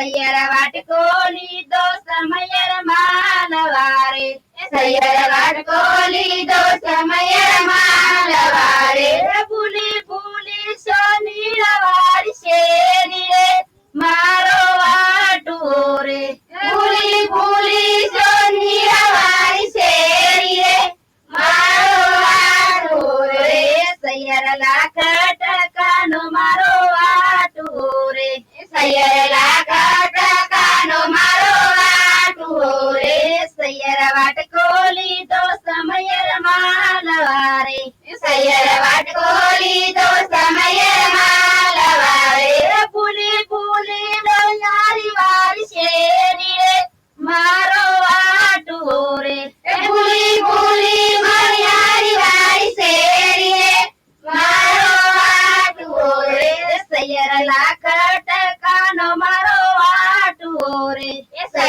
సయ్యర వాటుకోని దోసమయ్యర మానవారి. సయ్యర వాటుకోని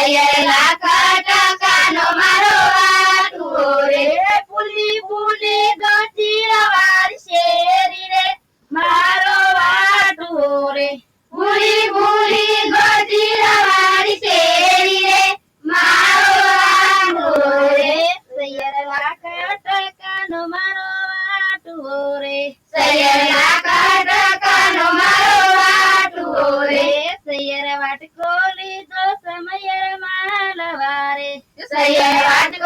હૈયર લાખા ટકાનો મારો વાટુઓ રે. ફૂલી ફૂલે ગતી રવાર શેરી રે. મારો વાટુઓ રે. ફૂલી ફૂલી ગતી રવાર શેરી રે. મારો વાટુઓ રે. સૈયર લાખા ટકાનો મારો વાટુઓ રે. સૈયર લાખા వాటి కోలి దోసమయ్య మాలవారి వాటి